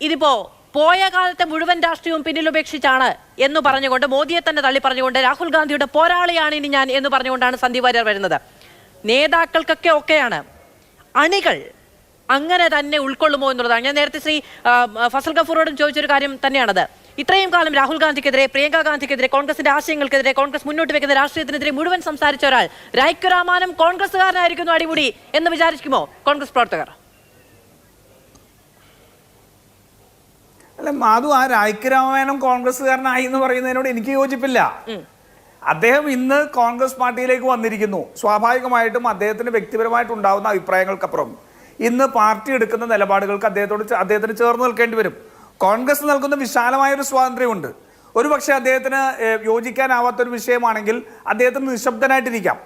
ഇതിപ്പോ പോയ കാലത്തെ മുഴുവൻ രാഷ്ട്രീയവും പിന്നിലുപേക്ഷിച്ചാണ് എന്ന് പറഞ്ഞുകൊണ്ട് മോദിയെ തന്നെ തള്ളി പറഞ്ഞുകൊണ്ട് രാഹുൽ ഗാന്ധിയുടെ പോരാളിയാണ് ഇനി ഞാൻ എന്ന് പറഞ്ഞുകൊണ്ടാണ് സന്ദീപ് വാര്യർ വരുന്നത്. നേതാക്കൾക്കൊക്കെ ഒക്കെയാണ്. അണികൾ അങ്ങനെ തന്നെ ഉൾക്കൊള്ളുമോ എന്നുള്ളതാണ്. ഞാൻ നേരത്തെ ശ്രീ ഫസൽ ഗഫൂറോടും ചോദിച്ചൊരു കാര്യം തന്നെയാണത്. ഇത്രയും കാലം രാഹുൽ ഗാന്ധിക്കെതിരെ പ്രിയങ്ക ഗാന്ധിക്കെതിരെ കോൺഗ്രസിന്റെ ആശയങ്ങൾക്കെതിരെ കോൺഗ്രസ് മുന്നോട്ട് വെക്കുന്ന രാഷ്ട്രീയത്തിനെതിരെ മുഴുവൻ സംസാരിച്ച ഒരാൾ രായ്ക്കുരാമാനം കോൺഗ്രസ്സുകാരനായിരിക്കുന്നു അടിമുടി എന്ന് വിചാരിക്കുമോ കോൺഗ്രസ് പ്രവർത്തകർ? അല്ല മാധു ആ രാജ്യരാമായണം കോൺഗ്രസ്സുകാരനായി എന്ന് പറയുന്നതിനോട് എനിക്ക് യോജിപ്പില്ല. അദ്ദേഹം ഇന്ന് കോൺഗ്രസ് പാർട്ടിയിലേക്ക് വന്നിരിക്കുന്നു. സ്വാഭാവികമായിട്ടും അദ്ദേഹത്തിന് വ്യക്തിപരമായിട്ടുണ്ടാവുന്ന അഭിപ്രായങ്ങൾക്കപ്പുറം. ഇന്ന് പാർട്ടി എടുക്കുന്ന നിലപാടുകൾക്ക് അദ്ദേഹത്തോട് അദ്ദേഹത്തിന് ചേർന്ന് നിൽക്കേണ്ടി വരും. കോൺഗ്രസ് നൽകുന്ന വിശാലമായ ഒരു സ്വാതന്ത്ര്യമുണ്ട്. ഒരു പക്ഷേ അദ്ദേഹത്തിന് യോജിക്കാനാവാത്തൊരു വിഷയമാണെങ്കിൽ അദ്ദേഹത്തിന് നിശബ്ദനായിട്ടിരിക്കാം.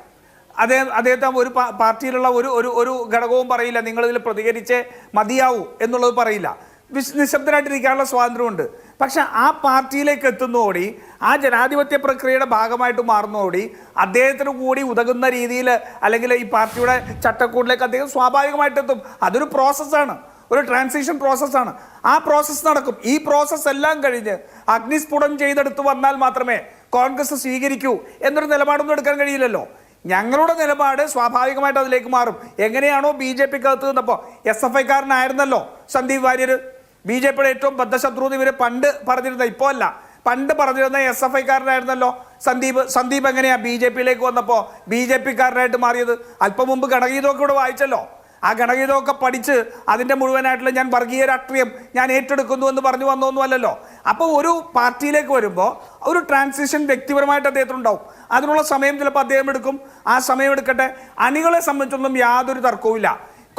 അദ്ദേഹം അദ്ദേഹത്തെ ഒരു പാർട്ടിയിലുള്ള ഒരു ഒരു ഒരു ഘടകവും പറയില്ല. നിങ്ങളിതിൽ പ്രതികരിച്ചേ മതിയാവൂ എന്നുള്ളത് പറയില്ല. വിശ് നിശബ്ദനായിട്ടിരിക്കാനുള്ള സ്വാതന്ത്ര്യമുണ്ട്. പക്ഷെ ആ പാർട്ടിയിലേക്ക് എത്തുന്നതോടി ആ ജനാധിപത്യ പ്രക്രിയയുടെ ഭാഗമായിട്ട് മാറുന്നതോടി അദ്ദേഹത്തിന് കൂടി ഉതകുന്ന രീതിയിൽ അല്ലെങ്കിൽ ഈ പാർട്ടിയുടെ ചട്ടക്കൂടിലേക്ക് അദ്ദേഹം സ്വാഭാവികമായിട്ട് എത്തും അതൊരു പ്രോസസ്സാണ്. ഒരു ട്രാൻസിഷൻ പ്രോസസ്സാണ്. ആ പ്രോസസ്സ് നടക്കും. ഈ പ്രോസസ്സ് എല്ലാം കഴിഞ്ഞ് അഗ്നിസ്ഫുടം ചെയ്തെടുത്ത് വന്നാൽ മാത്രമേ കോൺഗ്രസ് സ്വീകരിക്കൂ എന്നൊരു നിലപാടൊന്നും എടുക്കാൻ കഴിയില്ലല്ലോ. ഞങ്ങളുടെ നിലപാട് സ്വാഭാവികമായിട്ട് അതിലേക്ക് മാറും. എങ്ങനെയാണോ ബി ജെ പിക്കകത്ത് നിന്നപ്പോൾ എസ് എഫ് ഐക്കാരനായിരുന്നല്ലോ സന്ദീപ് വാര്യർ ബി ജെ പിയുടെ ഏറ്റവും ബദ്ധശത്രു ഇവർ പണ്ട് പറഞ്ഞിരുന്ന ഇപ്പോൾ അല്ല പണ്ട് പറഞ്ഞിരുന്ന എസ് എഫ് ഐക്കാരനായിരുന്നല്ലോ സന്ദീപ്. സന്ദീപ് എങ്ങനെയാ ബി ജെ പിയിലേക്ക് വന്നപ്പോൾ ബി ജെ പിക്കാരനായിട്ട് മാറിയത്? അല്പം മുമ്പ് ഘടകീതമൊക്കെ ഇവിടെ വായിച്ചല്ലോ. ആ ഘടകീതമൊക്കെ പഠിച്ച് അതിന്റെ മുഴുവനായിട്ടുള്ള ഞാൻ വർഗീയ രാഷ്ട്രീയം ഞാൻ ഏറ്റെടുക്കുന്നു എന്ന് പറഞ്ഞു വന്നൊന്നുമല്ലല്ലോ അപ്പോൾ ഒരു പാർട്ടിയിലേക്ക് വരുമ്പോൾ ഒരു ട്രാൻസിഷൻ വ്യക്തിപരമായിട്ട് അദ്ദേഹത്തിനുണ്ടാവും അതിനുള്ള സമയം ചിലപ്പോൾ അദ്ദേഹം എടുക്കും. ആ സമയം എടുക്കട്ടെ. അണികളെ സംബന്ധിച്ചൊന്നും യാതൊരു തർക്കവുമില്ല.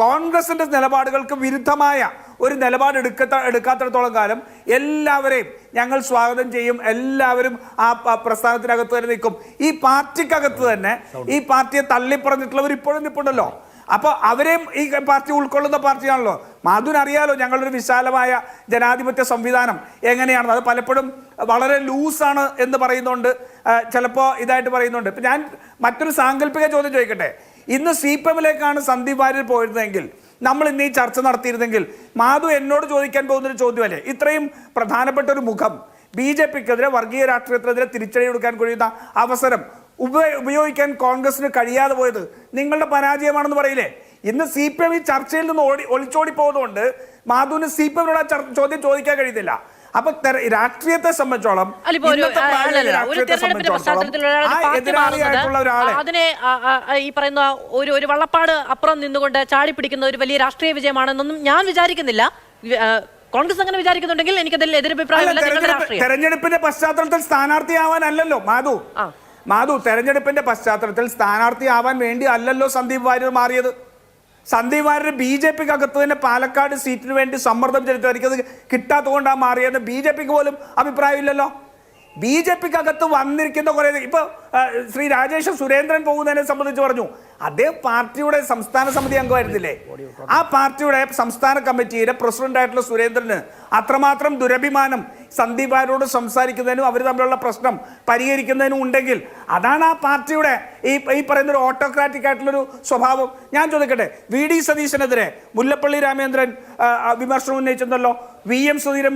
കോൺഗ്രസിന്റെ നിലപാടുകൾക്ക് വിരുദ്ധമായ ഒരു നിലപാട് എടുക്കത്ത എടുക്കാത്തിടത്തോളം കാലം എല്ലാവരെയും ഞങ്ങൾ സ്വാഗതം ചെയ്യും. എല്ലാവരും ആ പ്രസ്ഥാനത്തിനകത്ത് തന്നെ നിൽക്കും. ഈ പാർട്ടിക്കകത്ത് തന്നെ ഈ പാർട്ടിയെ തള്ളിപ്പറഞ്ഞിട്ടുള്ളവർ ഇപ്പോഴും നിൽപ്പുണ്ടല്ലോ. അപ്പോൾ അവരെയും ഈ പാർട്ടി ഉൾക്കൊള്ളുന്ന പാർട്ടിയാണല്ലോ. മാധുൻ അറിയാലോ ഞങ്ങളൊരു വിശാലമായ ജനാധിപത്യ സംവിധാനം എങ്ങനെയാണെന്ന്. അത് പലപ്പോഴും വളരെ ലൂസാണ് എന്ന് പറയുന്നുണ്ട്. ചിലപ്പോൾ ഇതായിട്ട് പറയുന്നുണ്ട്. ഇപ്പം ഞാൻ മറ്റൊരു സാങ്കല്പിക ചോദ്യം ചോദിക്കട്ടെ. ഇന്ന് സി പി എമ്മിലേക്കാണ് സന്ദീപ് വാര്യർ പോയിരുന്നതെങ്കിൽ നമ്മൾ ഇന്ന് ഈ ചർച്ച നടത്തിയിരുന്നെങ്കിൽ മാധു എന്നോട് ചോദിക്കാൻ പോകുന്നൊരു ചോദ്യമല്ലേ? ഇത്രയും പ്രധാനപ്പെട്ട ഒരു മുഖം ബി ജെ പിക്കെതിരെ വർഗീയ രാഷ്ട്രീയത്തിനെതിരെ തിരിച്ചടി കൊടുക്കാൻ കഴിയുന്ന അവസരം ഉപ- ഉപയോഗിക്കാൻ കോൺഗ്രസിന് കഴിയാതെ പോയത് നിങ്ങളുടെ പരാജയമാണെന്ന് പറയില്ലേ? ഇന്ന് സി പി എം ഈ ചർച്ചയിൽ നിന്ന് ഓടി ഒളിച്ചോടി പോകുന്നതുകൊണ്ട് മാധുവിന് സി പി എമ്മിനോട് ആ ചോദ്യം ചോദിക്കാൻ കഴിയുന്നില്ല. അപ്പൊ രാഷ്ട്രീയത്തെ സംബന്ധിച്ചോളം ഒരു തെരഞ്ഞെടുപ്പിന്റെ പശ്ചാത്തലത്തിൽ എതിരാളിയായിട്ടുള്ള ഒരാളെ അതിനെ ഈ പറയുന്ന ഒരു ഒരു വള്ളപ്പാട് അപ്പുറം നിന്നുകൊണ്ട് ചാടി പിടിക്കുന്ന ഒരു വലിയ രാഷ്ട്രീയ വിജയമാണെന്നൊന്നും ഞാൻ വിചാരിക്കുന്നില്ല. കോൺഗ്രസ് അങ്ങനെ വിചാരിക്കുന്നുണ്ടെങ്കിൽ എനിക്കതിൽ എതിരഭിപ്രായമില്ല നിങ്ങളുടെ തെരഞ്ഞെടുപ്പിന്റെ പശ്ചാത്തലത്തിൽ സ്ഥാനാർത്ഥിയാവാനല്ലല്ലോ മാധു. മാധു തെരഞ്ഞെടുപ്പിന്റെ പശ്ചാത്തലത്തിൽ സ്ഥാനാർത്ഥിയാവാൻ വേണ്ടി അല്ലല്ലോ സന്ദീപ് വാര്യർ മാറിയത്. സന്ദീപ് വാര്യർ ബി ജെ പിക്ക് അകത്ത് തന്നെ പാലക്കാട് സീറ്റിന് വേണ്ടി സമ്മർദ്ദം ചെലുത്തി അത് കിട്ടാത്തതുകൊണ്ടാണ് മാറിയത്. ബി ജെ പിക്ക് പോലും അഭിപ്രായമില്ലല്ലോ. ബി ജെ പിക്ക് അകത്ത് വന്നിരിക്കുന്ന കുറെ ഇപ്പൊ ശ്രീ രാജേഷ് സുരേന്ദ്രൻ പോകുന്നതിനെ സംബന്ധിച്ച് പറഞ്ഞു. അദ്ദേഹം പാർട്ടിയുടെ സംസ്ഥാന സമിതി അംഗമായിരുന്നില്ലേ? ആ പാർട്ടിയുടെ സംസ്ഥാന കമ്മിറ്റിയുടെ പ്രസിഡന്റ് ആയിട്ടുള്ള സുരേന്ദ്രന് അത്രമാത്രം ദുരഭിമാനം സന്ദീപ് ആരോട് സംസാരിക്കുന്നതിനും അവർ തമ്മിലുള്ള പ്രശ്നം പരിഹരിക്കുന്നതിനും ഉണ്ടെങ്കിൽ അതാണ് ആ പാർട്ടിയുടെ ഈ ഈ പറയുന്ന ഒരു ഓട്ടോക്രാറ്റിക് ആയിട്ടുള്ളൊരു സ്വഭാവം. ഞാൻ ചോദിക്കട്ടെ വി ഡി സതീശനെതിരെ മുല്ലപ്പള്ളി രാമേന്ദ്രൻ വിമർശനം ഉന്നയിച്ചെന്നല്ലോ വി എം സുധീരൻ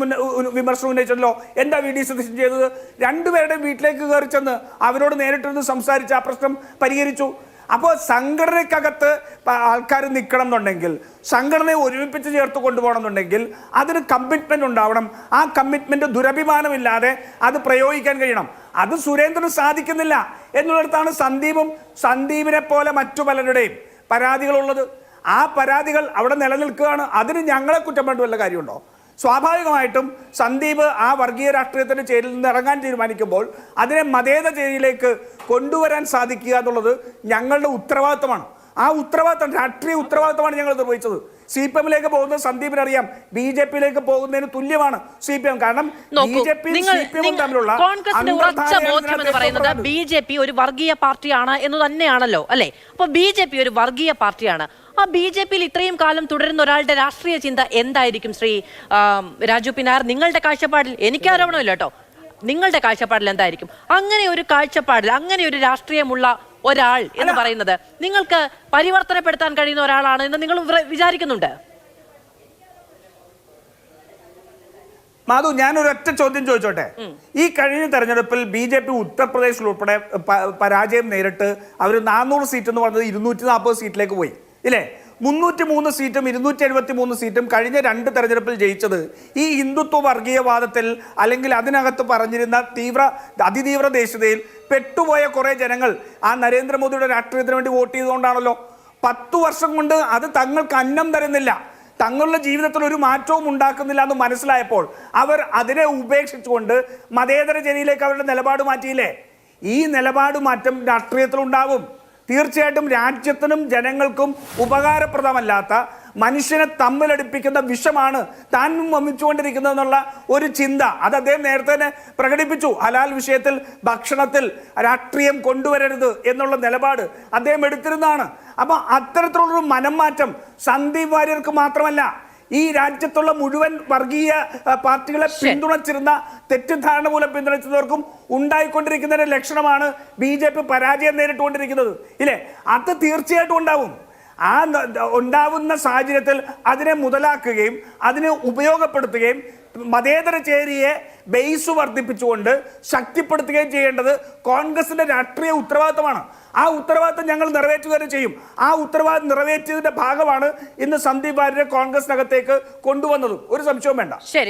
വിമർശനം ഉന്നയിച്ചല്ലോ എന്താ വി ഡി സതീശൻ ചെയ്തത്? രണ്ടുപേരുടെയും വീട്ടിലേക്ക് കയറി ചെന്ന് അവരോട് നേരിട്ടിരുന്ന് സംസാരിച്ച് ആ പ്രശ്നം പരിഹരിച്ചു. അപ്പോൾ സംഘടനയ്ക്കകത്ത് ആൾക്കാർ നിൽക്കണം എന്നുണ്ടെങ്കിൽ സംഘടനയെ ഒരുമിപ്പിച്ച് ചേർത്ത് കൊണ്ടുപോകണം എന്നുണ്ടെങ്കിൽ അതിന് കമ്മിറ്റ്മെന്റ് ഉണ്ടാവണം. ആ കമ്മിറ്റ്മെന്റ് ദുരഭിമാനമില്ലാതെ അത് പ്രയോഗിക്കാൻ കഴിയണം. അത് സുരേന്ദ്രന് സാധിക്കുന്നില്ല എന്നുള്ളിടത്താണ് സന്ദീപും സന്ദീപിനെ പോലെ മറ്റു പലരുടെയും പരാതികളുള്ളത്. ആ പരാതികൾ അവിടെ നിലനിൽക്കുകയാണ്. അതിന് ഞങ്ങളെ കുറ്റം വേണ്ട വല്ല കാര്യമുണ്ടോ? സ്വാഭാവികമായിട്ടും സന്ദീപ് ആ വർഗീയ രാഷ്ട്രീയത്തിന്റെ ചേരിൽ നിന്ന് ഇറങ്ങാൻ തീരുമാനിക്കുമ്പോൾ അതിനെ മതേത ചേരിയിലേക്ക് കൊണ്ടുവരാൻ സാധിക്കുക എന്നുള്ളത് ഞങ്ങളുടെ ഉത്തരവാദിത്തമാണ്. ആ ഉത്തരവാദിത്തം രാഷ്ട്രീയ ഉത്തരവാദിത്തമാണ് ഞങ്ങൾ നിർവഹിച്ചത്. സി പി എമ്മിലേക്ക് പോകുന്നത് സന്ദീപിന് അറിയാം ബി ജെ പിയിലേക്ക് പോകുന്നതിന് തുല്യമാണ് സി പി എം. കാരണം ബി ജെ പി തമ്മിലുള്ള കോൺഗ്രസിന്റെ ഉറച്ച ബോധ്യം എന്ന് പറയുന്നത്. ബി ജെ പി ഒരു വർഗീയ പാർട്ടിയാണ് എന്ന് തന്നെയാണല്ലോ അല്ലെ? അപ്പൊ ബി ജെ പി ഒരു വർഗീയ പാർട്ടിയാണ്. ആ ബി ജെ പിയിൽ ഇത്രയും കാലം തുടരുന്ന ഒരാളുടെ രാഷ്ട്രീയ ചിന്ത എന്തായിരിക്കും ശ്രീ രാജു പിന്നാർ? നിങ്ങളുടെ കാഴ്ചപ്പാടിൽ എനിക്ക് ആരോപണമില്ല കേട്ടോ. നിങ്ങളുടെ കാഴ്ചപ്പാടിൽ എന്തായിരിക്കും? അങ്ങനെ ഒരു കാഴ്ചപ്പാടിൽ അങ്ങനെ ഒരു രാഷ്ട്രീയമുള്ള ഒരാൾ എന്ന് പറയുന്നത് നിങ്ങൾക്ക് പരിവർത്തനപ്പെടുത്താൻ കഴിയുന്ന ഒരാളാണ് എന്ന് നിങ്ങൾ വിചാരിക്കുന്നുണ്ട്? മാധു ഞാനൊരൊറ്റ ചോദ്യം ചോദിച്ചോട്ടെ? ഈ കഴിഞ്ഞ തെരഞ്ഞെടുപ്പിൽ ബി ജെ പി ഉത്തർപ്രദേശിൽ ഉൾപ്പെടെ പരാജയം നേരിട്ട് അവർ നാനൂറ് സീറ്റ് എന്ന് പറഞ്ഞത് ഇരുന്നൂറ്റി നാൽപ്പത് സീറ്റിലേക്ക് പോയി. ഇല്ലേ? മുന്നൂറ്റി മൂന്ന് സീറ്റും ഇരുന്നൂറ്റി എഴുപത്തി മൂന്ന് സീറ്റും കഴിഞ്ഞ രണ്ട് തെരഞ്ഞെടുപ്പിൽ ജയിച്ചത് ഈ ഹിന്ദുത്വ വർഗീയവാദത്തിൽ അല്ലെങ്കിൽ അതിനകത്ത് പറഞ്ഞിരുന്ന തീവ്ര അതിതീവ്ര ദേശീയതയിൽ പെട്ടുപോയ കുറേ ജനങ്ങൾ ആ നരേന്ദ്രമോദിയുടെ രാഷ്ട്രീയത്തിന് വേണ്ടി വോട്ട് ചെയ്തുകൊണ്ടാണല്ലോ. പത്തു വർഷം കൊണ്ട് അത് തങ്ങൾക്ക് അന്നം തരുന്നില്ല. തങ്ങളുടെ ജീവിതത്തിൽ ഒരു മാറ്റവും ഉണ്ടാക്കുന്നില്ല എന്ന് മനസ്സിലായപ്പോൾ അവർ അതിനെ ഉപേക്ഷിച്ചുകൊണ്ട് മതേതര ജനയിലേക്ക് അവരുടെ നിലപാട് മാറ്റിയില്ലേ? ഈ നിലപാട് മാറ്റം രാഷ്ട്രീയത്തിൽ ഉണ്ടാവും തീർച്ചയായിട്ടും രാജ്യത്തിനും ജനങ്ങൾക്കും ഉപകാരപ്രദമല്ലാത്ത മനുഷ്യനെ തമ്മിലടിപ്പിക്കുന്ന വിഷമാണ് താൻ വമിച്ചുകൊണ്ടിരിക്കുന്നതെന്നുള്ള ഒരു ചിന്ത. അത് അദ്ദേഹം നേരത്തെ തന്നെ പ്രകടിപ്പിച്ചു. ഹലാൽ വിഷയത്തിൽ ഭക്ഷണത്തിൽ രാഷ്ട്രീയം കൊണ്ടുവരരുത് എന്നുള്ള നിലപാട് അദ്ദേഹം എടുത്തിരുന്നതാണ്. അപ്പോൾ അത്തരത്തിലുള്ളൊരു മനം മാറ്റം സന്ദീപ് വാര്യർക്ക് മാത്രമല്ല ഈ രാജ്യത്തുള്ള മുഴുവൻ വർഗീയ പാർട്ടികളെ. പിന്തുണച്ചിരുന്ന തെറ്റിദ്ധാരണ മൂലം പിന്തുണച്ചവർക്കും ഉണ്ടായിക്കൊണ്ടിരിക്കുന്നതിന്റെ ലക്ഷണമാണ് ബി ജെ പി പരാജയം നേരിട്ടുകൊണ്ടിരിക്കുന്നത്. ഇല്ലേ? അത് തീർച്ചയായിട്ടും ഉണ്ടാവും. ആ ഉണ്ടാവുന്ന സാഹചര്യത്തിൽ അതിനെ മുതലാക്കുകയും അതിനെ ഉപയോഗപ്പെടുത്തുകയും മതേതര ചേരിയെ ബേസ് വർദ്ധിപ്പിച്ചുകൊണ്ട് ശക്തിപ്പെടുത്തുകയും ചെയ്യേണ്ടത് കോൺഗ്രസിന്റെ രാഷ്ട്രീയ ഉത്തരവാദിത്തമാണ്. ആ ഉത്തരവാദിത്തം ഞങ്ങൾ നിറവേറ്റുക തന്നെ ചെയ്യും. ആ ഉത്തരവാദിത്തം നിറവേറ്റിയതിന്റെ ഭാഗമാണ് ഇന്ന് സന്ദീപ് വാര്യരെ കോൺഗ്രസിനകത്തേക്ക് കൊണ്ടുവന്നത്. ഒരു സംശയവും വേണ്ട.